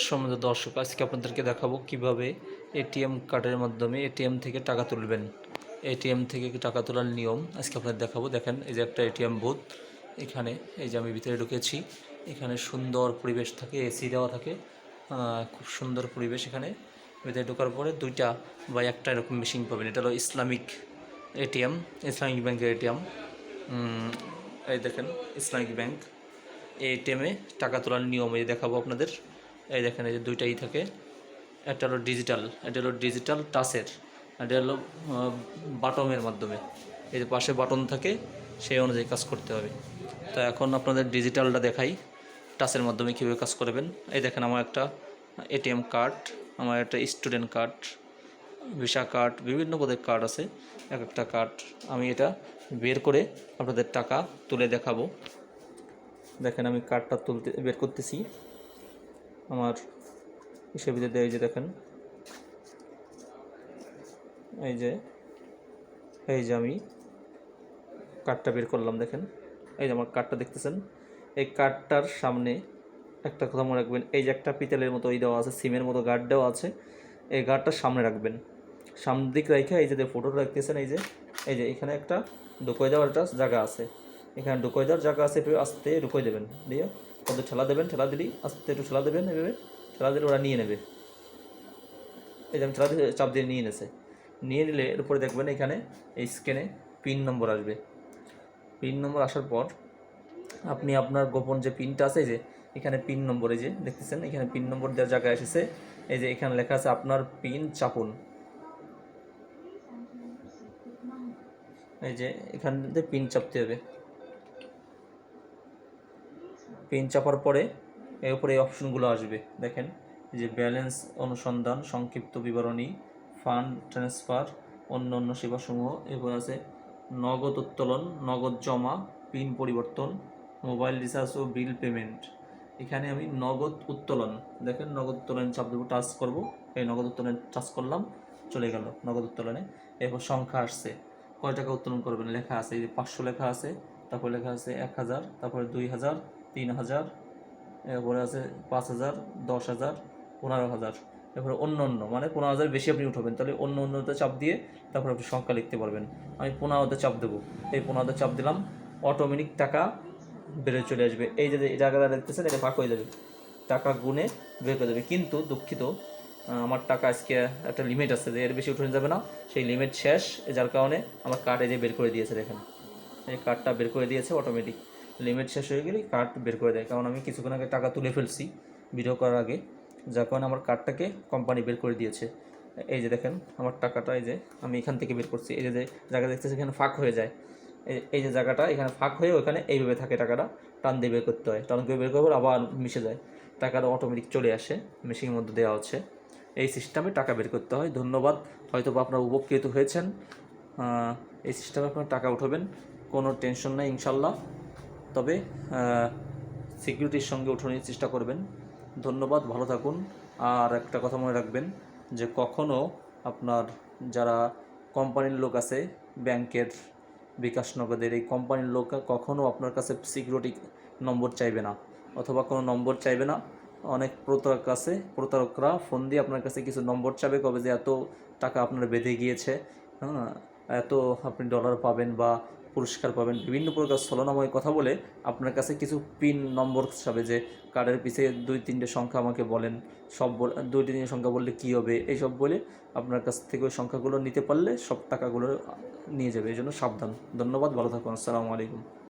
সম্মানিত দর্শক, আজকে আপনাদেরকে দেখাবো কীভাবে এটিএম কার্ডের মাধ্যমে এটিএম থেকে টাকা তুলবেন। এটিএম থেকে টাকা তোলার নিয়ম? আজকে আপনাদের দেখাবো। দেখেন, এই যে একটা এটিএম বুথ, এখানে এই যে আমি ভিতরে ঢুকেছি, এখানে সুন্দর পরিবেশ থাকে এসি দেওয়া থাকে খুব সুন্দর পরিবেশ এখানে। ভিতরে ঢোকার পরে দুইটা বা একটা এরকম মেশিন পাবেন। এটা হলো ইসলামিক এটিএম, ইসলামিক ব্যাংকের এটিএম। এই দেখেন, ইসলামিক ব্যাংক। এটিএমে টাকা তোলার নিয়ম এই দেখাবো আপনাদের। এই দেখেন, এই যে দুইটাই থাকে। একটা হলো ডিজিটাল এটা হলো ডিজিটাল টাচের এটা হলো বাটমের মাধ্যমে। এই যে পাশে বাটন থাকে, সেই অনুযায়ী কাজ করতে হবে। তো এখন আপনাদের ডিজিটালটা দেখাই টাচের মাধ্যমে কীভাবে কাজ করবেন। এই দেখেন, আমার একটা এটিএম কার্ড আমার একটা স্টুডেন্ট কার্ড ভিসা কার্ড বিভিন্ন পদের কার্ড আছে। এক একটা কার্ড আমি এটা বের করে আপনাদের টাকা তুলে দেখাবো। দেখেন, আমি কার্ডটা তুলতে, বের করতেছি। আমার হিসেবে এই যে দেখেন, এই যে এই যে আমি কার্ডটা বের করলাম, দেখেন, এই যে আমার কার্ডটা দেখতেছেন, এই কার্ডটার সামনে একটা কথা মনে রাখবেন, এই যে একটা পিতলের মতো ওই দেওয়া আছে, সিমের মতো গার্ড দেওয়া আছে, এই গার্ডটা সামনে রাখবেন। সামনের দিক রেখে এই যে ফটোটা রাখতেছেন এই যে এই যে এখানে একটা ঢুকোয় দেওয়ার একটা জায়গা আছে। এখানে ঢুকোয় দেওয়ার জায়গা আছে আস্তে ঢুকোয় দেবেন, দিয়ে কত ঠেলা দেবেন, ঠেলা দিলেই আস্তে একটু ঠেলা দেবেন, এভাবে ঠেলা দিলে ওরা নিয়ে নেবে। এই যে আমি ঠেলা দিয়ে চাপ দিয়ে নিয়ে নেছে নিয়ে নিলে এর উপরে দেখবেন এখানে এই স্ক্যানে পিন নম্বর আসবে। পিন নম্বর আসার পর আপনি আপনার গোপন যে পিনটা আছে যে এখানে পিন নম্বর এই যে দেখতেছেন, এখানে পিন নম্বর দেওয়ার জায়গায় এসেছে। এই যে এখানে লেখা আছে আপনার পিন চাপুন। এই যে এখান থেকে পিন চাপতে হবে। পিন চাপার পরে এর উপরে এই অপশনগুলো আসবে। দেখেন যে ব্যালেন্স অনুসন্ধান, সংক্ষিপ্ত বিবরণী ফান্ড ট্রান্সফার অন্য অন্য সেবাসমূহ, এরপর আছে নগদ উত্তোলন, নগদ জমা পিন পরিবর্তন মোবাইল রিচার্জ ও বিল পেমেন্ট এখানে আমি নগদ উত্তোলন, দেখেন নগদ উত্তোলন চাপ দেবো টাচ করব, এই নগদ উত্তোলন টাচ করলাম, চলে গেল নগদ উত্তোলনে। এরপর সংখ্যা আসছে, কয় টাকা উত্তোলন করবেন? লেখা আছে, এই যে পাঁচশো লেখা আছে, তারপর লেখা আছে এক হাজার, তারপরে দুই হাজার তিন হাজার, এরপরে আছে পাঁচ হাজার, দশ হাজার, পনেরো হাজার। এরপরে অন্য অন্য মানে পনেরো হাজার বেশি আপনি উঠাবেন। তাহলে অন্য অন্যতে চাপ দিয়ে তারপর আপনি সংখ্যা লিখতে পারবেন। আমি পনেরোতে চাপ দেবো। এই পনেরোতে চাপ দিলাম অটোমেটিক টাকা বেড়ে চলে আসবে। এই যে এই জায়গাটা দেখতেছেন, এটা ফাঁক হয়ে যাবে। টাকা গুনে বের করে দেবে। কিন্তু দুঃখিত আমার টাকা আজকে একটা লিমিট আছে যে এর বেশি উঠে যাবে না। সেই লিমিট শেষ, যার কারণে আমার কার্ড এই যে বের করে দিয়েছে দেখেন। এই কার্ডটা বের করে দিয়েছে অটোমেটিক লিমিট শেষ হয়ে গেলে কার্ড বের করে দেয়। কারণ আমি কিছুক্ষণ আগে টাকা তুলে ফেলছি ভিডিও করার আগে, যার কারণে আমার কার্ডটাকে কোম্পানি বের করে দিয়েছে। এই যে দেখেন, আমার টাকাটা এই যে আমি এখান থেকে বের করছি। এই যে জায়গা দেখতেছি এখানে ফাঁক হয়ে যায়। এই- যে জায়গাটা, এখানে ফাঁক হয়ে ওখানে এইভাবে থাকে টাকাটা। টান দিয়ে বের করতে হয়। টান দিয়ে বের করার পর আবার মিশে যায়। টাকাটা অটোমেটিক চলে আসে। মেশিনের মধ্যে দেওয়া হচ্ছে। এই সিস্টেমে টাকা বের করতে হয়। ধন্যবাদ। হয়তো আপনারা উপকৃত হয়েছেন। এই সিস্টেমে আপনারা টাকা উঠাবেন। কোনো টেনশন নাই ইনশাল্লাহ তবে সিকিউরিটির সঙ্গে উঠানোর চেষ্টা করবেন। ধন্যবাদ, ভালো থাকুন। আর একটা কথা মনে রাখবেন যে কখনও আপনার যারা কোম্পানির লোক আছে, ব্যাংকের বিকাশ নগদের, এই কোম্পানির লোক কখনও আপনার কাছে সিকিউরিটি নম্বর চাইবে না। অথবা কোনো নম্বর চাইবে না। অনেক প্রতারক আছে, প্রতারকরা ফোন দিয়ে আপনার কাছে কিছু নম্বর চাবে, কবে যে এত টাকা আপনার বেঁধে গিয়েছে হ্যাঁ এত আপনি ডলার পাবেন বা পুরস্কার পাবেন। বিভিন্ন প্রকার ছলনাময় কথা বলে আপনার কাছে কিছু পিন নম্বর হিসাবে যে কার্ডের পিছিয়ে দুই তিনটে সংখ্যা আমাকে বলেন। সব দুই তিনটে সংখ্যা বললে কী হবে? এইসব বলে আপনার কাছ থেকে ওই সংখ্যাগুলো নিতে পারলে সব টাকাগুলো নিয়ে যাবে। এই জন্য সাবধান। ধন্যবাদ, ভালো থাকুন। আসসালামু আলাইকুম।